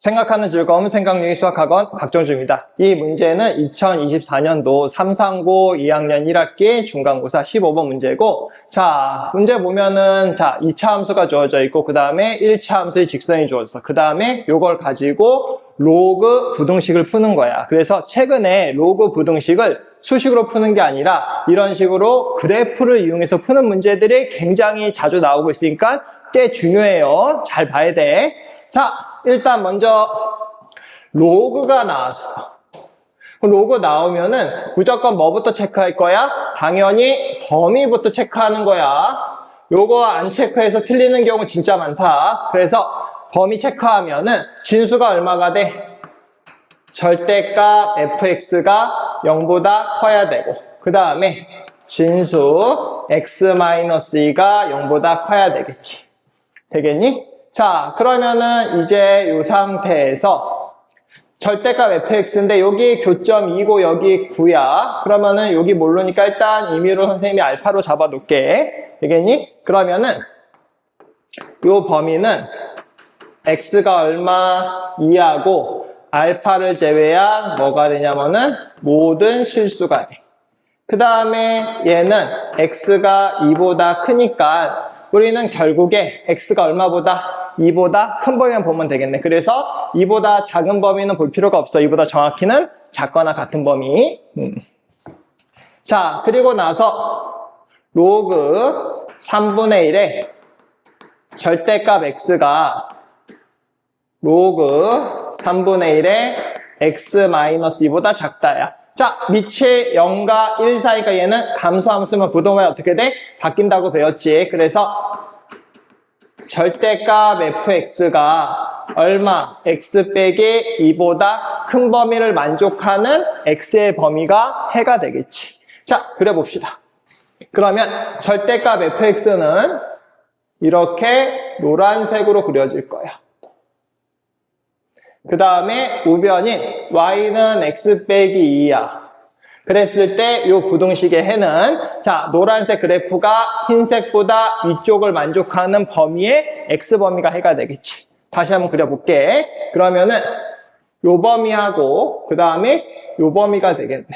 생각하는 즐거움 생각용이 수학학원 박정주입니다. 이 문제는 2024년도 339 2학년 1학기 중간고사 15번 문제고 자 문제 보면은 자 2차 함수가 주어져 있고 그 다음에 1차 함수의 직선이 주어져서 그 다음에 요걸 가지고 로그 부등식을 푸는 거야. 그래서 최근에 로그 부등식을 수식으로 푸는 게 아니라 이런 식으로 그래프를 이용해서 푸는 문제들이 굉장히 자주 나오고 있으니까 꽤 중요해요. 잘 봐야 돼. 자, 일단 먼저 로그가 나왔어. 로그 나오면은 무조건 뭐부터 체크할 거야? 당연히 범위부터 체크하는 거야. 요거 안 체크해서 틀리는 경우 진짜 많다. 그래서 범위 체크하면은 진수가 얼마가 돼? 절대값 fx가 0보다 커야 되고 그 다음에 진수 x-2가 0보다 커야 되겠지. 되겠니? 자, 그러면은 이제 이 상태에서 절대값 fx인데 여기 교점 2고 여기 9야. 그러면은 여기 모르니까 일단 임의로 선생님이 알파로 잡아 놓을게. 되겠니? 그러면은 요 범위는 x가 얼마 2하고 알파를 제외한 뭐가 되냐면은 모든 실수가 돼. 그 다음에 얘는 x가 2보다 크니까 우리는 결국에 x가 얼마보다 2보다 큰 범위만 보면 되겠네. 그래서 2보다 작은 범위는 볼 필요가 없어. 2보다 정확히는 작거나 같은 범위. 음. 자, 그리고 나서 로그 3분의 1에 절대값 x가 로그 3분의 1에 x-2보다 작다야. 자, 밑에 0과 1 사이가 얘는 감소함수면 부동에 어떻게 돼? 바뀐다고 배웠지. 그래서 절대값 fx가 얼마? x 빼기 2보다 큰 범위를 만족하는 x의 범위가 해가 되겠지. 자, 그려봅시다. 그러면 절대값 fx는 이렇게 노란색으로 그려질 거야. 그 다음에 우변인 y는 x 빼기 2야. 그랬을 때 이 부등식의 해는 자 노란색 그래프가 흰색보다 위쪽을 만족하는 범위의 x 범위가 해가 되겠지. 다시 한번 그려볼게. 그러면은 요 범위하고 그 다음에 요 범위가 되겠네.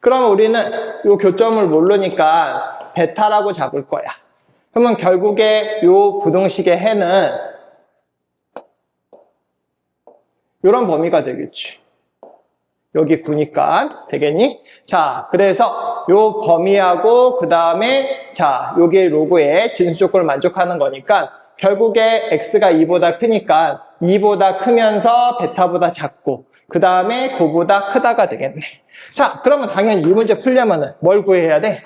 그러면 우리는 요 교점을 모르니까 베타라고 잡을 거야. 그러면 결국에 요 부등식의 해는 이런 범위가 되겠지. 여기 9니까 되겠니? 자, 그래서 요 범위하고 그 다음에 자, 여기 로그의 진수 조건을 만족하는 거니까 결국에 x가 2보다 크니까 2보다 크면서 베타보다 작고 그 다음에 9보다 크다가 되겠네. 자, 그러면 당연히 이 문제 풀려면은 뭘 구해야 돼?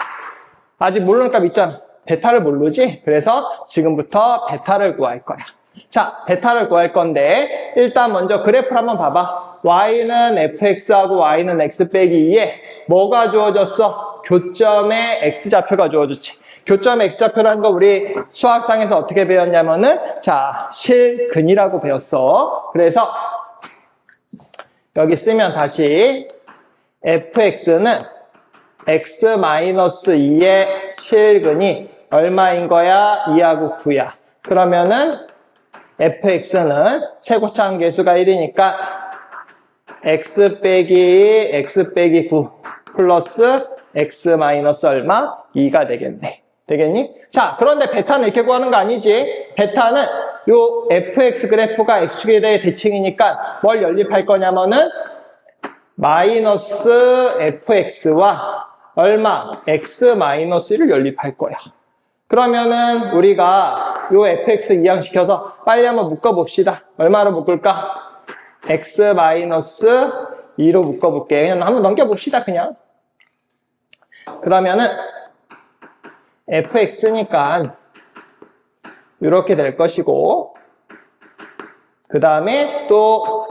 아직 모르는 값 있잖아. 베타를 모르지? 그래서 지금부터 베타를 구할 거야. 자, 베타를 구할 건데 일단 먼저 그래프를 한번 봐봐. y는 fx하고 y는 x 빼기 2에 뭐가 주어졌어? 교점의 x좌표가 주어졌지. 교점 x좌표라는 거 우리 수학상에서 어떻게 배웠냐면은 자, 실근이라고 배웠어. 그래서 여기 쓰면 다시 fx는 x-2의 실근이 얼마인 거야? 2하고 9야. 그러면은 fx는 최고차항 계수가 1이니까 x 빼기 x 빼기 9 플러스 x 마이너스 얼마? 2가 되겠네. 되겠니? 자, 그런데 베타는 이렇게 구하는 거 아니지? 베타는 요 fx 그래프가 x축에 대해 대칭이니까 뭘 연립할 거냐면은 마이너스 fx와 얼마? x 마이너스 1을 연립할 거야. 그러면은 우리가 요 fx 이항시켜서 빨리 한번 묶어봅시다. 얼마로 묶을까? x 마이너스 2로 묶어볼게. 그냥 한번 넘겨봅시다, 그냥. 그러면은 fx니까 이렇게 될 것이고 그 다음에 또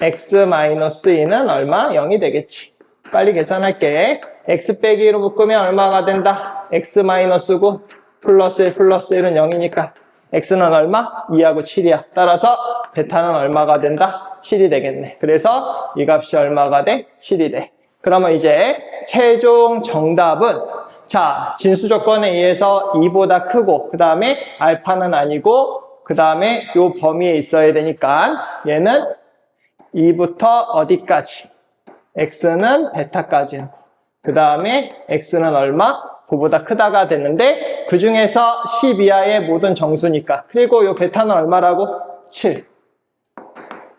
x 마이너스 2는 얼마? 0이 되겠지. 빨리 계산할게. x 빼기로 묶으면 얼마가 된다? x 마이너스 9 플러스 1 플러스 1은 0이니까 x는 얼마? 2하고 7이야. 따라서 베타는 얼마가 된다? 7이 되겠네. 그래서 이 값이 얼마가 돼? 7이 돼. 그러면 이제 최종 정답은 자 진수 조건에 의해서 2보다 크고 그 다음에 알파는 아니고 그 다음에 요 범위에 있어야 되니까 얘는 2부터 어디까지? x는 베타까지. 그 다음에 x는 얼마? 9보다 크다가 됐는데 그 중에서 10 이하의 모든 정수니까 그리고 요 베타는 얼마라고? 7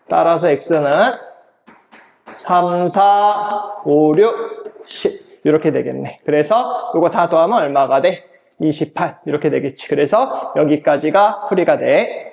따라서 x는 3, 4, 5, 6, 10 이렇게 되겠네. 그래서 요거 다 더하면 얼마가 돼? 28 이렇게 되겠지. 그래서 여기까지가 풀이가 돼